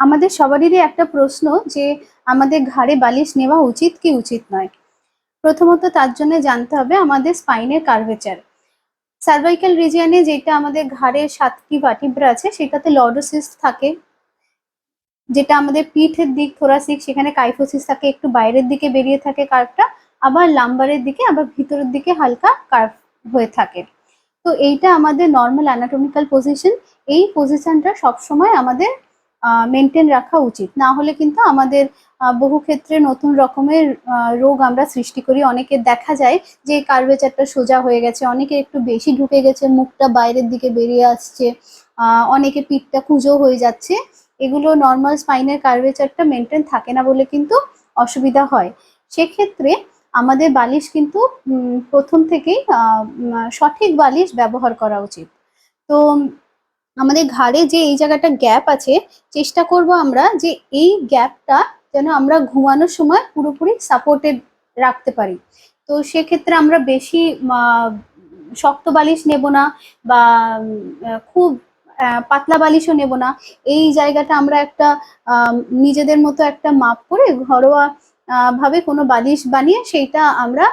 আমাদের সবারই একটা প্রশ্ন যে আমাদের ঘাড়ে বালিশ নেওয়া উচিত কি উচিত নয়? প্রথমত তার জন্য জানতে হবে আমাদের স্পাইনের কার্ভেচার। সার্ভাইকাল রিজিয়নে যেটা আমাদের ঘাড়ের সাতটি ভার্টিব্রা আছে, সেটাতে লর্ডোসিস থাকে। যেটা আমাদের পিঠের দিক, থোরাসিক, সেখানে কাইফোসিস থাকে, একটু বাইরের দিকে বেরিয়ে থাকে কার্ভটা, আবার লাম্বারের দিকে, আবার ভিতরের দিকে হালকা কার্ভ হয়ে থাকে। তো এইটা আমাদের নর্মাল অ্যানাটমিক্যাল পজিশন এই পজিশনটা সবসময় আমাদের মেনটেন রাখা উচিত। না হলে কিন্তু আমাদের বহু ক্ষেত্রে নতুন রকমের রোগ আমরা সৃষ্টি করি। অনেকে দেখা যায় যে কার্ভেচারটা সোজা হয়ে গেছে, অনেকে একটু বেশি ঢুকে গেছে, মুখটা বাইরের দিকে বেরিয়ে আসছে অনেকে পিঠটা কুঁজো হয়ে যাচ্ছে। এগুলো নর্মাল স্পাইনের কার্ভেচারটা মেনটেন থাকে না বলে কিন্তু অসুবিধা হয়। সেক্ষেত্রে আমাদের বালিশ কিন্তু প্রথম থেকেই সঠিক বালিশ ব্যবহার করা উচিত। তো আমাদের ঘাড়ে যে এই জায়গাটা গ্যাপ আছে, চেষ্টা করব আমরা যে এই গ্যাপটা যেন আমরা ঘুমানোর সময় পুরোপুরি সাপোর্টেড রাখতে পারি। তো সেক্ষেত্রে আমরা বেশি শক্ত বালিশ নেব না বা খুব পাতলা বালিশও নেব না। এই জায়গাটা আমরা একটা নিজেদের মতো একটা মাপ করে ঘরোয়া ভাবে কোনো বালিশ বানিয়ে সেইটা আমরা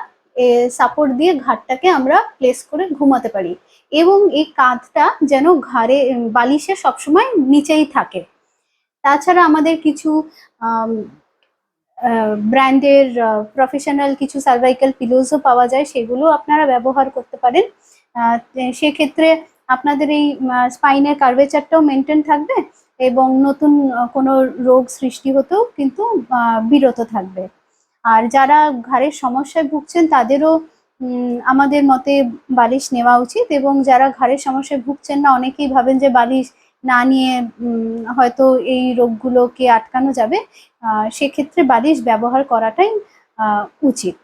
সাপোর্ট দিয়ে ঘাটটাকে আমরা প্লেস করে ঘুমাতে পারি। এবং এই কাঁধটা যেন ঘাড়ে বালিশে সবসময় নিচেই থাকে। তাছাড়া আমাদের কিছু ব্র্যান্ডের প্রফেশনাল কিছু সার্ভাইকাল পিলোজও পাওয়া যায়, সেগুলো আপনারা ব্যবহার করতে পারেন। সেক্ষেত্রে আপনাদের এই স্পাইনের কার্ভেচারটাও মেনটেন থাকবে এবং নতুন কোনো রোগ সৃষ্টি হতেও কিন্তু বিরত থাকবে। আর যারা ঘাড়ের সমস্যায় ভুগছেন, তাদেরও আমাদের মতে বালিশ নেওয়া উচিত এবং যারা ঘাড়ের সমস্যায় ভুগছেন না, অনেকেই ভাবেন যে বালিশ না নিয়ে হয়তো এই রোগগুলোকে আটকানো যাবে। সেক্ষেত্রে বালিশ ব্যবহার করাটাই উচিত।